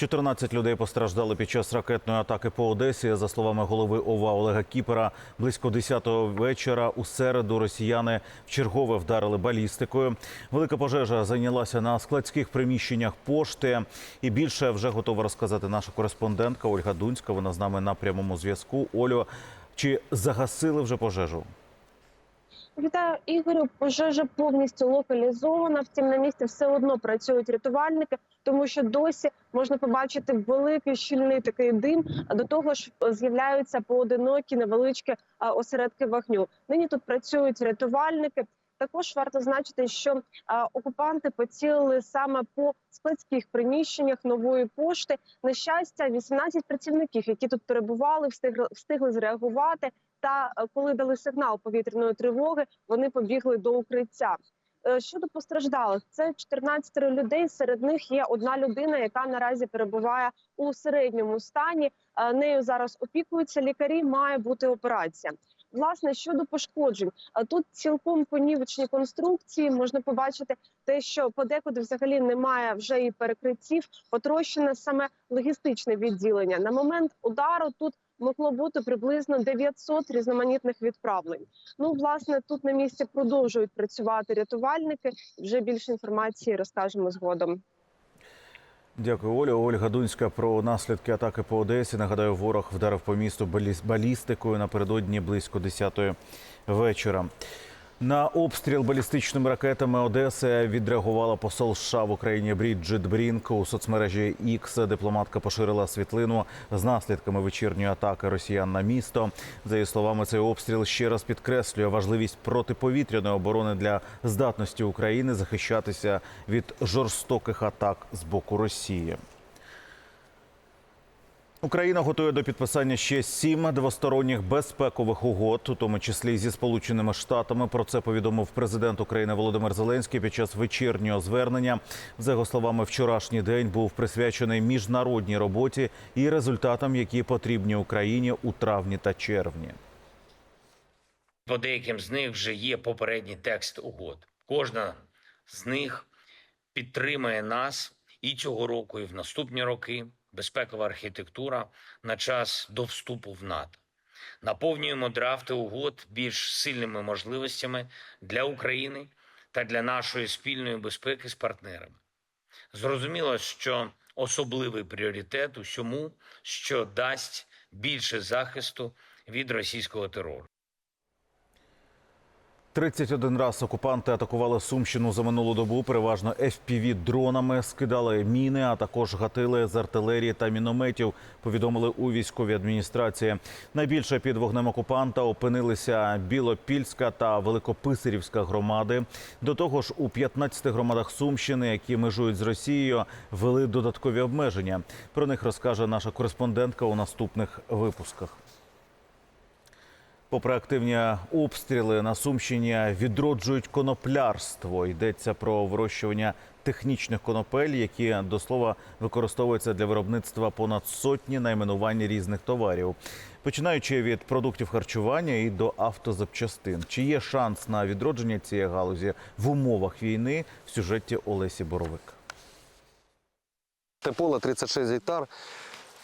14 людей постраждали під час ракетної атаки по Одесі. За словами голови ОВА Олега Кіпера, близько 10-го вечора у середу росіяни вчергове вдарили балістикою. Велика пожежа зайнялася на складських приміщеннях пошти. І більше вже готова розказати наша кореспондентка Ольга Дунська. Вона з нами на прямому зв'язку. Олю, чи загасили вже пожежу? Вітаю Ігорю. Пожежа повністю локалізована. Втім, на місці все одно працюють рятувальники, тому що досі можна побачити великий щільний такий дим. А до того ж з'являються поодинокі невеличкі осередки вогню. Нині тут працюють рятувальники. Також варто значити, що а, окупанти поцілили саме по складських приміщеннях нової пошти. На щастя, 18 працівників, які тут перебували, встигли встигли зреагувати. Та е, коли дали сигнал повітряної тривоги, вони побігли до укриття. Е, Щодо постраждалих, це 14 людей. Серед них є одна людина, яка наразі перебуває у середньому стані. Е, Нею зараз опікуються лікарі. Має бути операція. Власне щодо пошкоджень, а тут цілком понівечні конструкції. Можна побачити те, що подекуди взагалі немає вже і перекриттів. Потрощене саме логістичне відділення. На момент удару тут могло бути приблизно 900 різноманітних відправлень. Ну, власне, тут на місці продовжують працювати рятувальники. Вже більше інформації розкажемо згодом. Дякую, Оля. Ольга Дунська про наслідки атаки по Одесі. Нагадаю, ворог вдарив по місту баліс- балістикою напередодні близько 10-ї вечора. На обстріл балістичними ракетами Одеси відреагувала посол США в Україні Бріджит Брінк. У соцмережі X дипломатка поширила світлину з наслідками вечірньої атаки росіян на місто. За її словами, цей обстріл ще раз підкреслює важливість протиповітряної оборони для здатності України захищатися від жорстоких атак з боку Росії. Україна готує до підписання ще сім двосторонніх безпекових угод, у тому числі зі Сполученими Штатами. Про це повідомив президент України Володимир Зеленський під час вечірнього звернення. За його словами, вчорашній день був присвячений міжнародній роботі і результатам, які потрібні Україні у травні та червні. По деяким з них вже є попередній текст угод. Кожна з них підтримує нас і цього року, і в наступні роки. Безпекова архітектура на час до вступу в НАТО. Наповнюємо драфти угод більш сильними можливостями для України та для нашої спільної безпеки з партнерами. Зрозуміло, що особливий пріоритет усьому, що дасть більше захисту від російського терору. 31 раз окупанти атакували Сумщину за минулу добу. Переважно fpv дронами скидали міни, а також гатили з артилерії та мінометів. Повідомили у військовій адміністрації. Найбільше під вогнем окупанта опинилися Білопільська та Великописарівська громади. До того ж, у 15 громадах Сумщини, які межують з Росією, ввели додаткові обмеження. Про них розкаже наша кореспондентка у наступних випусках. Попри активні обстріли на Сумщині відроджують коноплярство. Йдеться про вирощування технічних конопель, які до слова використовуються для виробництва понад сотні найменувань різних товарів, починаючи від продуктів харчування і до автозапчастин. Чи є шанс на відродження цієї галузі в умовах війни в сюжеті Олесі Боровик? Це поле 36 гектар.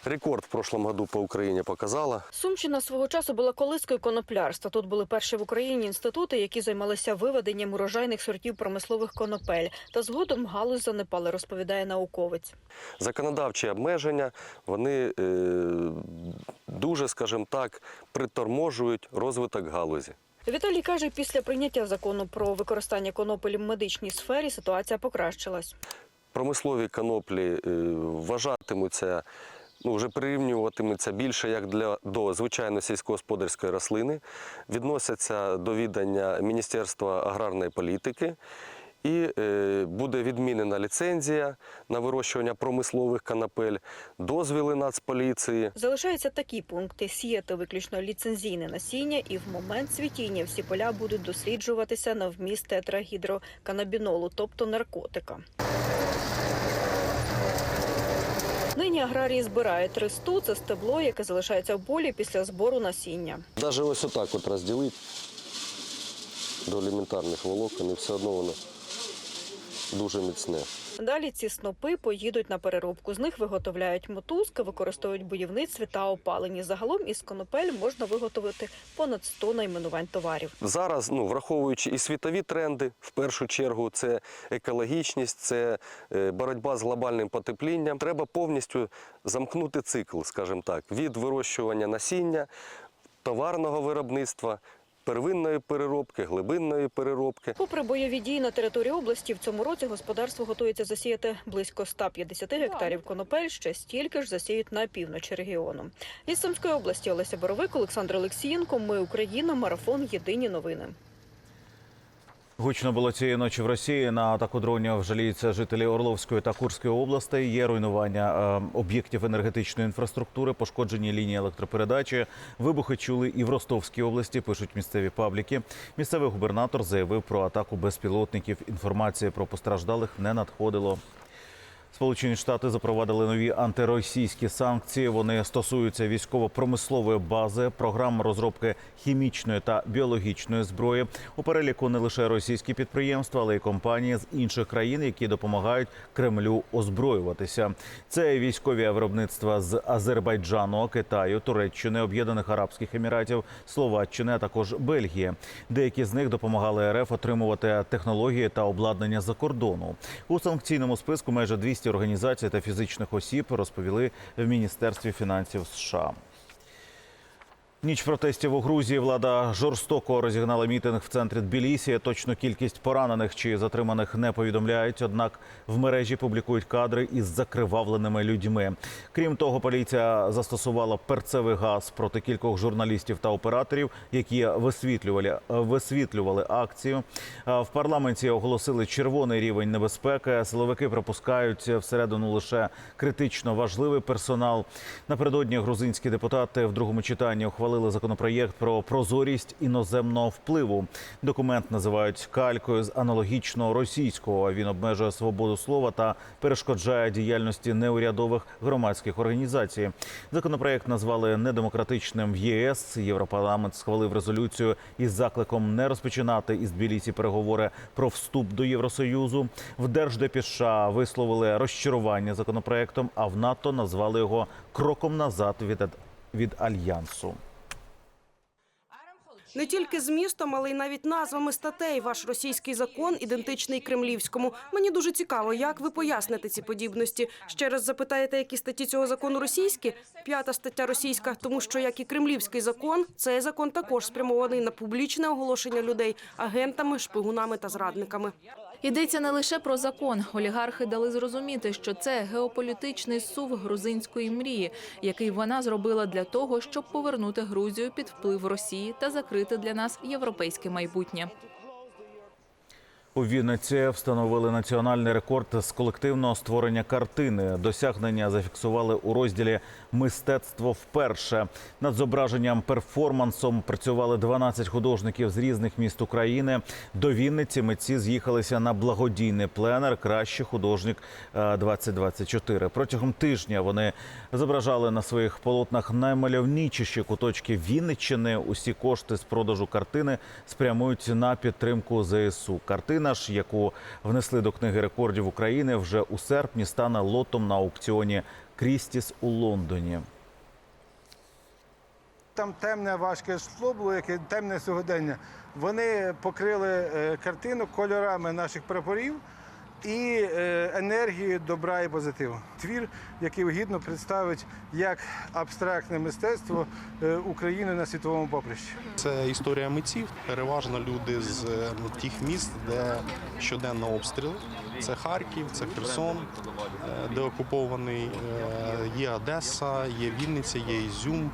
Рекорд в прошлом году по Україні показала. Сумщина свого часу була колискою коноплярства. Тут були перші в Україні інститути, які займалися виведенням урожайних сортів промислових конопель. Та згодом галузь занепала, розповідає науковець. Законодавчі обмеження вони е, дуже, скажімо так, приторможують розвиток галузі. Віталій каже, після прийняття закону про використання конопель в медичній сфері ситуація покращилась. Промислові коноплі е, вважатимуться, ну вже прирівнюватимуться більше як для до звичайно сільськогосподарської рослини, відносяться до відання Міністерства аграрної політики. І е, буде відмінена ліцензія на вирощування промислових канапель, дозвіли Нацполіції. Залишаються такі пункти: сіяти виключно ліцензійне насіння, і в момент цвітіння всі поля будуть досліджуватися на вміст тетрагідроканабінолу, тобто наркотика. Нині аграрії збирають тристу. Це стебло, яке залишається в полі після збору насіння. Навіть ось отак от розділити до елементарних волокон, і все одно воно дуже міцне. Далі ці снопи поїдуть на переробку. З них виготовляють мотузки, використовують будівництві та опаленні. Загалом із конопель можна виготовити понад 100 найменувань товарів. Зараз, ну враховуючи і світові тренди, в першу чергу, це екологічність, це е, боротьба з глобальним потеплінням. Треба повністю замкнути цикл, скажімо так, від вирощування насіння, товарного виробництва, первинної переробки, глибинної переробки. Попри бойові дії на території області, в цьому році господарство готується засіяти близько 150 гектарів конопель. Ще стільки ж засіють на півночі регіону. Із Сумської області Олеся Боровик, Олександр Олексієнко. Ми Україна. Марафон. Єдині новини. Гучно було цієї ночі в Росії. На атаку дронів жаліються жителі Орловської та Курської областей. Є руйнування е, об'єктів енергетичної інфраструктури, пошкоджені лінії електропередачі. Вибухи чули і в Ростовській області. Пишуть місцеві пабліки. Місцевий губернатор заявив про атаку безпілотників. Інформації про постраждалих не надходило. Сполучені Штати запровадили нові антиросійські санкції. Вони стосуються військово-промислової бази, програм розробки хімічної та біологічної зброї. У переліку не лише російські підприємства, але й компанії з інших країн, які допомагають Кремлю озброюватися. Це військові виробництва з Азербайджану, Китаю, Туреччини, Об'єднаних Арабських Еміратів, Словаччини, а також Бельгії. Деякі з них допомагали РФ отримувати технології та обладнання за кордону. У санкційному списку майже 200 організацій та фізичних осіб розповіли в Міністерстві фінансів США. Ніч протестів у Грузії влада жорстоко розігнала мітинг в центрі Тбілісі. Точну кількість поранених чи затриманих не повідомляють. Однак в мережі публікують кадри із закривавленими людьми. Крім того, поліція застосувала перцевий газ проти кількох журналістів та операторів, які висвітлювали висвітлювали акцію. В парламенті оголосили червоний рівень небезпеки. Силовики пропускають всередину лише критично важливий персонал. Напередодні грузинські депутати в другому читанні ухвалили законопроєкт про прозорість іноземного впливу. Документ називають калькою з аналогічного російського. Він обмежує свободу слова та перешкоджає діяльності неурядових громадських організацій. Законопроєкт назвали недемократичним в ЄС. Європарламент схвалив резолюцію із закликом не розпочинати із Тбілісі переговори про вступ до Євросоюзу. В Держдепі США висловили розчарування законопроектом, а в НАТО назвали його кроком назад від, від альянсу. Не тільки змістом, але й навіть назвами статей. Ваш російський закон ідентичний кремлівському. Мені дуже цікаво, як ви поясните ці подібності. Ще раз запитаєте, які статті цього закону російські? П'ята стаття російська, тому що як і кремлівський закон, цей закон також спрямований на публічне оголошення людей агентами, шпигунами та зрадниками. Йдеться не лише про закон. Олігархи дали зрозуміти, що це геополітичний сув грузинської мрії, який вона зробила для того, щоб повернути Грузію під вплив Росії та закрити для нас європейське майбутнє. У Вінниці встановили національний рекорд з колективного створення картини. Досягнення зафіксували у розділі Мистецтво вперше. Над зображенням перформансом працювали 12 художників з різних міст України. До Вінниці митці з'їхалися на благодійний пленер Кращий художник е, 2024. Протягом тижня вони зображали на своїх полотнах наймальовничіші куточки Вінниччини. Усі кошти з продажу картини спрямують на підтримку ЗСУ. Картина ж, яку внесли до книги рекордів України, вже у серпні стане лотом на аукціоні Крістіс у Лондоні. Там темне важке скло було, яке темне сьогодення. Вони покрили е, картину кольорами наших прапорів і е, енергією добра і позитиву. Твір, який гідно представить як абстрактне мистецтво е, України на світовому поприщі. Це історія митців. Переважно люди з е, тих міст, де щоденно обстріли. Це Харків, це Херсон, де окупований. Є Одеса, є Вінниця, є Ізюм.